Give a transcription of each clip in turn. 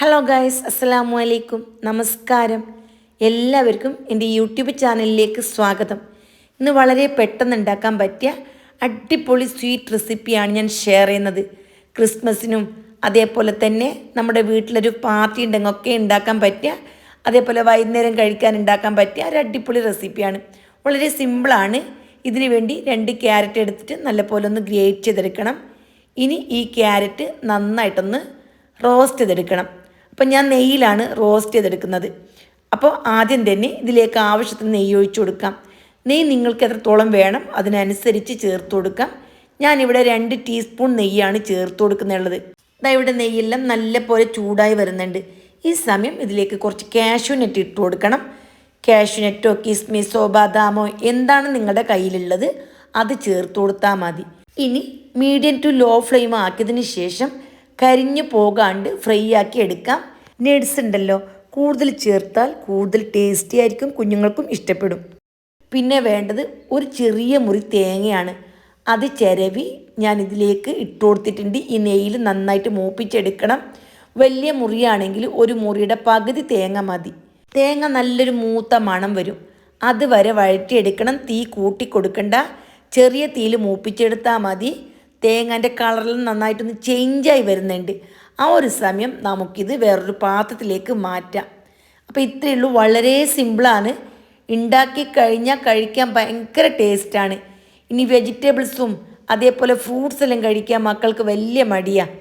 Hello guys അസ്സലാമു അലൈക്കും നമസ്കാരം എല്ലാവർക്കും എന്റെ യൂട്യൂബ് ചാനലിലേക്ക് സ്വാഗതം. ഇന്ന് വളരെ പെട്ടെന്ന് ഉണ്ടാക്കാൻ പറ്റിയ അടിപൊളി സ്വീറ്റ് റെസിപ്പിയാണ് ഞാൻ ഷെയർ ചെയ്യുന്നത്. ക്രിസ്മസിനും അതേപോലെ തന്നെ നമ്മുടെ വീട്ടിലൊരു പാർട്ടി ഉണ്ടെങ്കിൽ ഒക്കെ ഉണ്ടാക്കാൻ പറ്റിയ അതേപോലെ വൈകുന്നേരം കഴിക്കാൻ ഉണ്ടാക്കാൻ പറ്റിയ ഒരു അടിപൊളി റെസിപ്പിയാണ് വളരെ സിമ്പിളാണ് ഇതിന് വേണ്ടി രണ്ട് ക്യാരറ്റ് എടുത്തിട്ട് നല്ലപോലെ ഒന്ന് ഗ്രേറ്റ് ചെയ്തെടുക്കണം. ഇനി ഈ ക്യാരറ്റ് നന്നായിട്ടൊന്ന് റോസ്റ്റ് ചെയ്തെടുക്കണം. അപ്പം ഞാൻ നെയ്യിലാണ് റോസ്റ്റ് ചെയ്തെടുക്കുന്നത്. അപ്പോൾ ആദ്യം തന്നെ ഇതിലേക്ക് ആവശ്യത്തിന് നെയ്യ് ഒഴിച്ചു കൊടുക്കാം. നെയ്യ് നിങ്ങൾക്ക് എത്രത്തോളം വേണം അതിനനുസരിച്ച് ചേർത്ത് കൊടുക്കാം. ഞാനിവിടെ രണ്ട് ടീസ്പൂൺ നെയ്യാണ് ചേർത്ത് കൊടുക്കുന്നുള്ളത്. ഇതാ ഇവിടെ നെയ്യെല്ലാം നല്ല പോലെ ചൂടായി വരുന്നുണ്ട്. ഈ സമയം ഇതിലേക്ക് കുറച്ച് കാഷ്യൂ നെറ്റ് ഇട്ട് കൊടുക്കണം. കാഷ്യൂ നെറ്റോ കിസ്മിസോ ബദാമോ എന്താണ് നിങ്ങളുടെ കയ്യിലുള്ളത് അത് ചേർത്ത് കൊടുത്താൽ മതി. ഇനി മീഡിയം ടു ലോ ഫ്ലെയിം ആക്കിയതിന് ശേഷം കരിഞ്ഞു പോകാണ്ട് ഫ്രൈ ആക്കി എടുക്കാം. നട്സ് ഉണ്ടല്ലോ കൂടുതൽ ചേർത്താൽ കൂടുതൽ ടേസ്റ്റി ആയിരിക്കും കുഞ്ഞുങ്ങൾക്കും ഇഷ്ടപ്പെടും. പിന്നെ വേണ്ടത് ഒരു ചെറിയ മുറി തേങ്ങയാണ്. അത് ചിരവി ഞാൻ ഇതിലേക്ക് ഇട്ട് കൊടുത്തിട്ടുണ്ട്. ഈ നെയ്യിൽ നന്നായിട്ട് മൂപ്പിച്ചെടുക്കണം. വലിയ മുറിയാണെങ്കിൽ ഒരു മുറിയുടെ പകുതി തേങ്ങ മതി. തേങ്ങ നല്ലൊരു മൂത്ത മണം വരും. അതുവരെ വഴറ്റിയെടുക്കണം. തീ കൂട്ടി കൊടുക്കണ്ട ചെറിയ തീയിൽ മൂപ്പിച്ചെടുത്താൽ മതി. തേങ്ങന്റെ കളറിൽ നന്നായിട്ടൊന്ന് ചേഞ്ചായി വരുന്നുണ്ട്. ആ ഒരു സമയം നമുക്കിത് വേറൊരു പാത്രത്തിലേക്ക് മാറ്റാം. അപ്പോൾ ഇത്രയേ ഉള്ളൂ. വളരെ സിമ്പിളാണ് ഉണ്ടാക്കി കഴിഞ്ഞാൽ കഴിക്കാൻ ഭയങ്കര ടേസ്റ്റാണ് ഇനി വെജിറ്റബിൾസും അതേപോലെ ഫ്രൂട്ട്സ് എല്ലാം കഴിക്കാൻ മക്കൾക്ക് വലിയ മടിയാണ്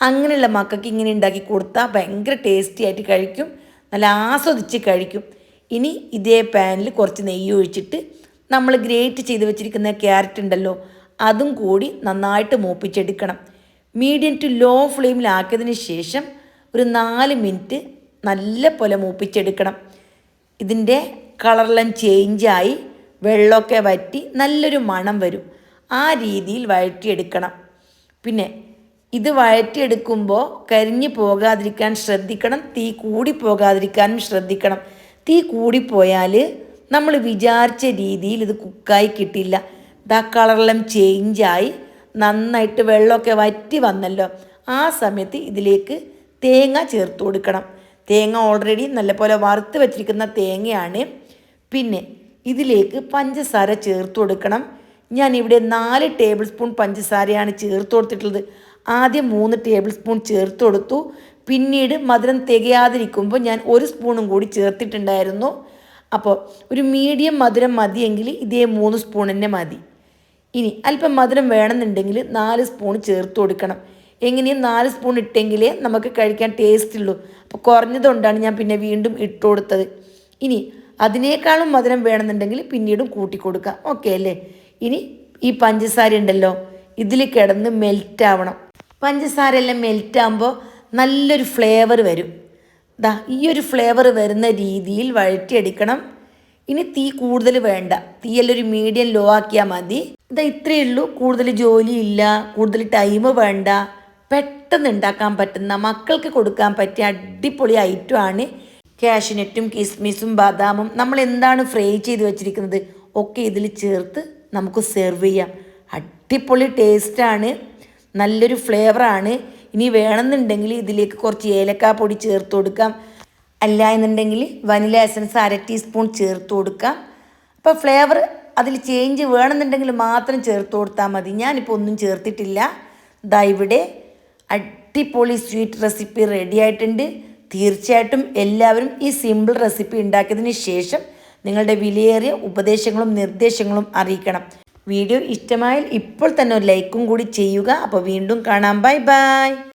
അങ്ങനെയുള്ള മക്കൾക്ക് ഇങ്ങനെ ഉണ്ടാക്കി കൊടുത്താൽ ഭയങ്കര ടേസ്റ്റി ആയിട്ട് കഴിക്കും. നല്ല ആസ്വദിച്ച് കഴിക്കും. ഇനി ഇതേ പാനിൽ കുറച്ച് നെയ്യ് ഒഴിച്ചിട്ട് നമ്മൾ ഗ്രേറ്റ് ചെയ്ത് വെച്ചിരിക്കുന്ന ക്യാരറ്റ് ഉണ്ടല്ലോ അതും കൂടി നന്നായിട്ട് മൂപ്പിച്ചെടുക്കണം. മീഡിയം ടു ലോ ഫ്ലെയിമിലാക്കിയതിന് ശേഷം ഒരു നാല് മിനിറ്റ് നല്ല പോലെ മൂപ്പിച്ചെടുക്കണം. ഇതിന്റെ കളറെല്ലാം ചേഞ്ചായി വെള്ളമൊക്കെ വറ്റി നല്ലൊരു മണം വരും. ആ രീതിയിൽ വഴറ്റിയെടുക്കണം. പിന്നെ ഇത് വഴറ്റിയെടുക്കുമ്പോൾ കരിഞ്ഞു പോകാതിരിക്കാൻ ശ്രദ്ധിക്കണം തീ കൂടി പോകാതിരിക്കാനും ശ്രദ്ധിക്കണം. തീ കൂടിപ്പോയാൽ നമ്മൾ വിചാരിച്ച രീതിയിൽ ഇത് കുക്കായി കിട്ടില്ല. ദാ കളറെല്ലാം ചേഞ്ചായി നന്നായിട്ട് വെള്ളമൊക്കെ വറ്റി വന്നല്ലോ. ആ സമയത്ത് ഇതിലേക്ക് തേങ്ങ ചേർത്ത് കൊടുക്കണം. തേങ്ങ ഓൾറെഡി നല്ലപോലെ വറുത്ത് വെച്ചിരിക്കുന്ന തേങ്ങയാണ്. പിന്നെ ഇതിലേക്ക് പഞ്ചസാര ചേർത്ത് കൊടുക്കണം. ഞാൻ ഇവിടെ നാല് ടേബിൾ സ്പൂൺ പഞ്ചസാരയാണ് ചേർത്ത് കൊടുത്തിട്ടുള്ളത്. ആദ്യം മൂന്ന് ടേബിൾ സ്പൂൺ ചേർത്ത് കൊടുത്തു. പിന്നീട് മധുരം തികയാതിരിക്കുമ്പോൾ ഞാൻ ഒരു സ്പൂണും കൂടി ചേർത്തിട്ടുണ്ടായിരുന്നു. അപ്പോൾ ഒരു മീഡിയം മധുരം മതിയെങ്കിൽ ഇതേ മൂന്ന് സ്പൂൺ തന്നെ മതി. ഇനി അല്പം മധുരം വേണമെന്നുണ്ടെങ്കിൽ നാല് സ്പൂൺ ചേർത്ത് കൊടുക്കണം. എങ്ങനെയും നാല് സ്പൂൺ ഇട്ടെങ്കിലേ നമുക്ക് കഴിക്കാൻ ടേസ്റ്റ് ഉള്ളൂ. അപ്പോൾ കുറഞ്ഞതുകൊണ്ടാണ് ഞാൻ പിന്നെ വീണ്ടും ഇട്ട് കൊടുത്തത്. ഇനി അതിനേക്കാളും മധുരം വേണമെന്നുണ്ടെങ്കിൽ പിന്നീടും കൂട്ടി കൊടുക്കാം. ഓക്കെ അല്ലേ? ഇനി ഈ പഞ്ചസാര ഉണ്ടല്ലോ ഇതിൽ കിടന്ന് മെൽറ്റ് ആവണം. പഞ്ചസാര എല്ലാം മെൽറ്റ് ആകുമ്പോൾ നല്ലൊരു ഫ്ലേവർ വരും. ദാ ഈ ഒരു ഫ്ലേവർ വരുന്ന രീതിയിൽ വഴറ്റിയെടുക്കണം. ഇനി തീ കൂടുതൽ വേണ്ട. തീയെല്ലാം ഒരു മീഡിയം ലോ ആക്കിയാൽ മതി. ഇതാ ഇത്രയേ ഉള്ളൂ. കൂടുതൽ ജോലിയില്ല കൂടുതൽ ടൈം വേണ്ട. പെട്ടെന്ന് ഉണ്ടാക്കാൻ പറ്റുന്ന മക്കൾക്ക് കൊടുക്കാൻ പറ്റിയ അടിപൊളി ഐറ്റമാണ് കാഷ്യൂനറ്റും കിസ്മിസും ബദാമും. നമ്മൾ എന്താണ് ഫ്രൈ ചെയ്ത് വെച്ചിരിക്കുന്നത്? ഒക്കെ ഇതിൽ ചേർത്ത് നമുക്ക് സെർവ് ചെയ്യാം. അടിപൊളി ടേസ്റ്റാണ് നല്ലൊരു ഫ്ലേവറാണ് ഇനി വേണമെന്നുണ്ടെങ്കിൽ ഇതിലേക്ക് കുറച്ച് ഏലക്കാ പൊടി ചേർത്ത് കൊടുക്കാം. അല്ല എന്നുണ്ടെങ്കിൽ വനില എസൻസ് അര ടീസ്പൂൺ ചേർത്ത് കൊടുക്കാം. അപ്പോൾ ഫ്ലേവർ അതിൽ ചേഞ്ച് വേണമെന്നുണ്ടെങ്കിൽ മാത്രം ചേർത്ത് കൊടുത്താൽ മതി. ഞാനിപ്പോൾ ഒന്നും ചേർത്തിട്ടില്ല. ദാ ഇവിടെ അടിപൊളി സ്വീറ്റ് റെസിപ്പി റെഡി ആയിട്ടുണ്ട്. തീർച്ചയായിട്ടും എല്ലാവരും ഈ സിമ്പിൾ റെസിപ്പി ഉണ്ടാക്കിയതിന് ശേഷം നിങ്ങളുടെ വിലയേറിയ ഉപദേശങ്ങളും നിർദ്ദേശങ്ങളും അറിയിക്കണം. വീഡിയോ ഇഷ്ടമായാൽ ഇപ്പോൾ തന്നെ ഒരു ലൈക്കും കൂടി ചെയ്യുക. അപ്പോൾ വീണ്ടും കാണാം. Bye bye.